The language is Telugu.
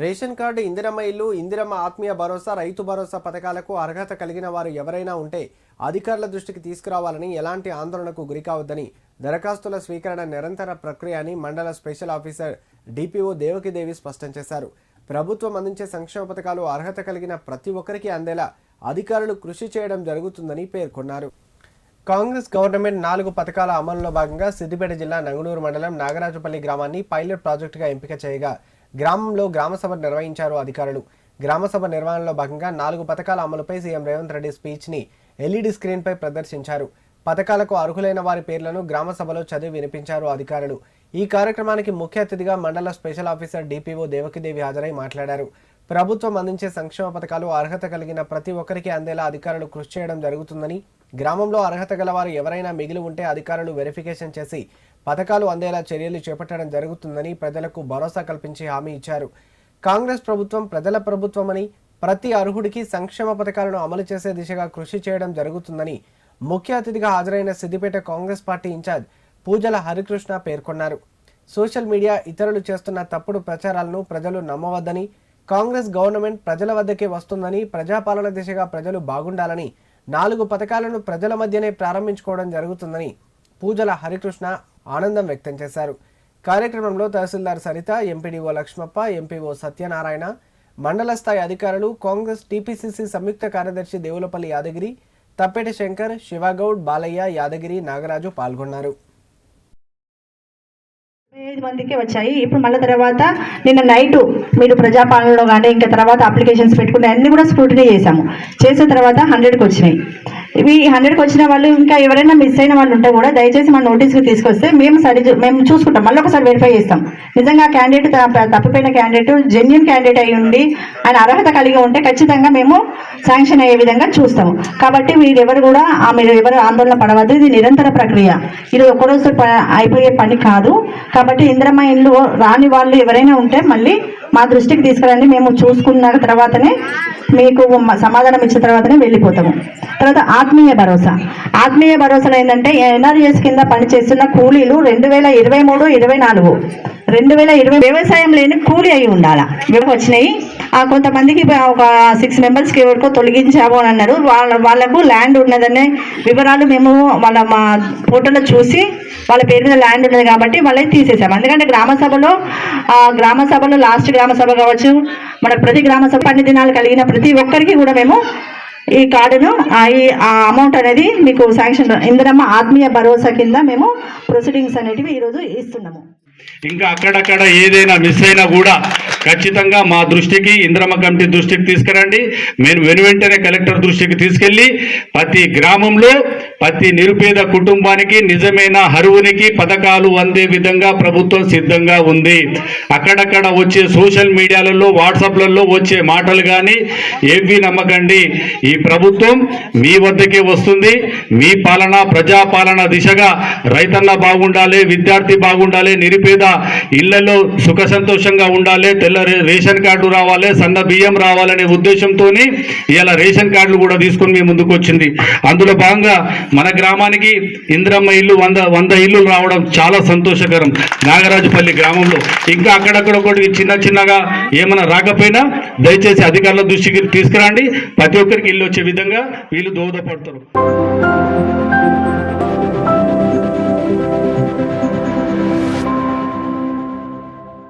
రేషన్ కార్డు ఇందిరమ్మ ఇల్లు ఇందిరమ్మ ఆత్మీయ భరోసా రైతు భరోసా పథకాలకు అర్హత కలిగిన వారు ఎవరైనా ఉంటే అధికారుల దృష్టికి తీసుకురావాలని ఎలాంటి ఆందోళనకు గురికావద్దని దరఖాస్తుల స్వీకరణ నిరంతర ప్రక్రియ అని మండల స్పెషల్ ఆఫీసర్ డిపిఓ దేవకిదేవి స్పష్టం చేశారు. ప్రభుత్వం అందించే సంక్షేమ పథకాలు అర్హత కలిగిన ప్రతి ఒక్కరికి అందేలా అధికారులు కృషి చేయడం జరుగుతుందని పేర్కొన్నారు. కాంగ్రెస్ గవర్నమెంట్ నాలుగు పథకాల అమలులో భాగంగా సిద్దిపేట జిల్లా నంగునూరు మండలం నాగరాజపల్లి గ్రామాన్ని పైలట్ ప్రాజెక్టుగా ఎంపిక చేయగా గ్రామంలో గ్రామసభ నిర్వహించారు అధికారులు. గ్రామసభ నిర్వహణలో భాగంగా నాలుగు పథకాల అమలుపై సీఎం రేవంత్ రెడ్డి స్పీచ్ని ఎల్ఈడి స్క్రీన్పై ప్రదర్శించారు. పథకాలకు అర్హులైన వారి పేర్లను గ్రామసభలో చదివి వినిపించారు అధికారులు. ఈ కార్యక్రమానికి ముఖ్య అతిథిగా మండల స్పెషల్ ఆఫీసర్ డిపిఓ దేవకిదేవి హాజరై మాట్లాడారు. ప్రభుత్వం అందించే సంక్షేమ పథకాలు అర్హత కలిగిన ప్రతి ఒక్కరికి అందేలా అధికారులు కృషి చేయడం జరుగుతుందని గ్రామంలో అర్హత గలవారు ఎవరైనా మిగిలి ఉంటే అధికారులు వెరిఫికేషన్ చేసి పథకాలు అందేలా చర్యలు చేపట్టడం జరుగుతుందని ప్రజలకు భరోసా కల్పించి హామీ ఇచ్చారు. కాంగ్రెస్ ప్రభుత్వం ప్రజల ప్రభుత్వమని ప్రతి అర్హుడికి సంక్షేమ పథకాలను అమలు చేసే దిశగా కృషి చేయడం జరుగుతుందని ముఖ్య అతిథిగా హాజరైన సిద్దిపేట కాంగ్రెస్ పార్టీ ఇన్ఛార్జ్ పూజల హరికృష్ణ పేర్కొన్నారు. సోషల్ మీడియా ఇతరులు చేస్తున్న తప్పుడు ప్రచారాలను ప్రజలు నమ్మవద్దని కాంగ్రెస్ గవర్నమెంట్ ప్రజల వద్దకే వస్తుందని ప్రజాపాలన దిశగా ప్రజలు బాగుండాలని నాలుగు పథకాలను ప్రజల మధ్యనే ప్రారంభించుకోవడం జరుగుతుందని పూజల హరికృష్ణ ఆనందం వ్యక్తం చేశారు. కార్యక్రమంలో తహసీల్దార్ సరిత ఎంపీడీఓ లక్ష్మప్ప ఎంపీఓ సత్యనారాయణ మండల స్థాయి అధికారులు కాంగ్రెస్ టీపీసీసీ సంయుక్త కార్యదర్శి దేవులపల్లి యాదగిరి తప్పెటి శంకర్ శివగౌడ్ బాలయ్య యాదగిరి నాగరాజు పాల్గొన్నారు. ఐదు మందికి వచ్చాయి. ఇప్పుడు మళ్ళీ తర్వాత నిన్న నైట్ మీరు ప్రజాపాలనలో కానీ ఇంకా తర్వాత అప్లికేషన్స్ పెట్టుకుని అన్ని కూడా స్క్రూటినీ చేశాము. చేసిన తర్వాత హండ్రెడ్కి వచ్చినాయి. ఇవి హండ్రెడ్కి వచ్చిన వాళ్ళు ఇంకా ఎవరైనా మిస్ అయిన వాళ్ళు ఉంటే కూడా దయచేసి మన నోటీస్కి తీసుకొస్తే మేము సరి మేము చూసుకుంటాం. మళ్ళీ ఒకసారి వెరిఫై చేస్తాం. నిజంగా క్యాండిడేట్ తప్పిపోయిన క్యాండిడేట్ జెన్యున్ క్యాండిడేట్ అయి ఉండి ఆయన అర్హత కలిగి ఉంటే ఖచ్చితంగా మేము శాంక్షన్ అయ్యే విధంగా చూస్తాము. కాబట్టి మీరెవరు కూడా మీరు ఎవరు ఆందోళన పడవద్దు. ఇది నిరంతర ప్రక్రియ. ఇది ఒక్కరోజు అయిపోయే పని కాదు. కాబట్టి ఇంద్రమ్మ ఇల్లు రాని వాళ్ళు ఎవరైనా ఉంటే మళ్ళీ మా దృష్టికి తీసుకురండి మేము చూసుకున్న తర్వాతనే మీకు సమాధానం ఇచ్చిన తర్వాతనే వెళ్ళిపోతాము. తర్వాత ఆత్మీయ భరోసా. ఆత్మీయ భరోసాలో ఏంటంటే ఎన్ఆర్ఎస్ కింద పనిచేస్తున్న కూలీలు రెండు వేల ఇరవై మూడు ఇరవై నాలుగు. రెండు వేల ఇరవై వ్యవసాయం లేని కూలి అయి ఉండాలా? వచ్చినాయి. ఆ కొంతమందికి ఒక సిక్స్ మెంబర్స్కి ఎవరికో తొలగించాము అని అన్నారు. వాళ్ళ వాళ్ళకు ల్యాండ్ ఉన్నదనే వివరాలు మేము వాళ్ళ మా ఫోటోలో చూసి వాళ్ళ పేరు మీద ల్యాండ్ ఉన్నది కాబట్టి వాళ్ళని తీసేసాము ఎందుకంటే గ్రామ సభలో ఆ గ్రామ సభలో లాస్ట్ గ్రామ సభ కావచ్చు మనకు ప్రతి గ్రామ సభ అన్ని దినాలు కలిగిన ప్రతి ఒక్కరికి కూడా మేము ఈ కార్డును ఆ ఈ ఆ అమౌంట్ అనేది మీకు శాంక్షన్ ఇందిరమ్మ ఆత్మీయ భరోసా కింద మేము ప్రొసీడింగ్స్ అనేటివి ఈరోజు ఇస్తున్నాము. ఇంకా అక్కడక్కడ ఏదైనా మిస్ అయినా కూడా ఖచ్చితంగా మా దృష్టికి ఇంద్రమ కమిటీ దృష్టికి తీసుకురండి. మేము వెను వెంటనే కలెక్టర్ దృష్టికి తీసుకెళ్ళి ప్రతి గ్రామంలో ప్రతి నిరుపేద కుటుంబానికి నిజమైన హరువునికి పథకాలు అందే విధంగా ప్రభుత్వం సిద్ధంగా ఉంది. అక్కడక్కడ వచ్చే సోషల్ మీడియాలలో వాట్సాప్లలో వచ్చే మాటలు కానీ ఏవి నమ్మకండి. ఈ ప్రభుత్వం మీ వద్దకే వస్తుంది. మీ పాలన ప్రజాపాలన దిశగా రైతన్న బాగుండాలి విద్యార్థి బాగుండాలి నిరుపేద ఇళ్ళలో సుఖ సంతోషంగా ఉండాలి తెల్ల రేషన్ కార్డు రావాలి సన్న బియ్యం రావాలనే ఉద్దేశంతో ఇలా రేషన్ కార్డులు కూడా తీసుకొని మీ ముందుకు వచ్చింది అందులో భాగంగా మన గ్రామానికి ఇంద్రమ్మ ఇల్లు వంద వంద ఇల్లు రావడం చాలా సంతోషకరం. నాగరాజుపల్లి గ్రామంలో. ఇంకా అక్కడక్కడ ఒకటి చిన్న చిన్నగా ఏమైనా రాకపోయినా దయచేసి అధికారుల దృష్టికి తీసుకురండి. ప్రతి ఒక్కరికి ఇల్లు వచ్చే విధంగా వీళ్ళు దోహదపడతారు.